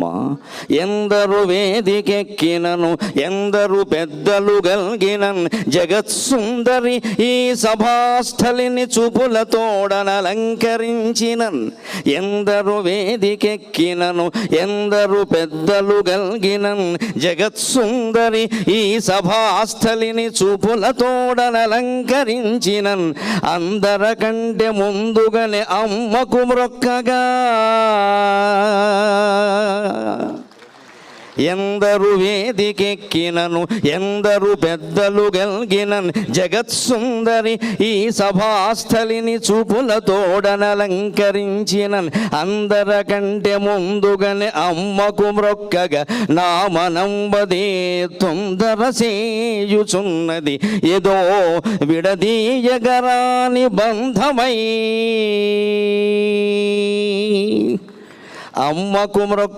అమ్మా. ఎందరు వేదికెక్కినను ఎందరు పెద్దలు గల్గినన్ జగత్సుందరి ఈ సభాస్థలిని చూపులతోడనలంకరించినన్ ఎందరు వేదికెక్కినను ఎందరు పెద్దలు గల్గినన్ జగత్సుందరి ఈ సభాస్థలిని చూపులతోడనలంకరించినన్ అందరకంటే ముందుగానే అమ్మకు మ్రొక్కగా. ఎందరు వేదికెక్కినను ఎందరు పెద్దలు గల్గినన్ జగత్సుందరి ఈ సభాస్థలిని చూపులతోడనలంకరించినన్ అందరకంటే ముందుగానే అమ్మకు మ్రొక్కగా నా మనంబదే తొందర సేయుచున్నది. ఏదో విడదీయగరాని బంధమై అమ్మకు మ్రొక్కె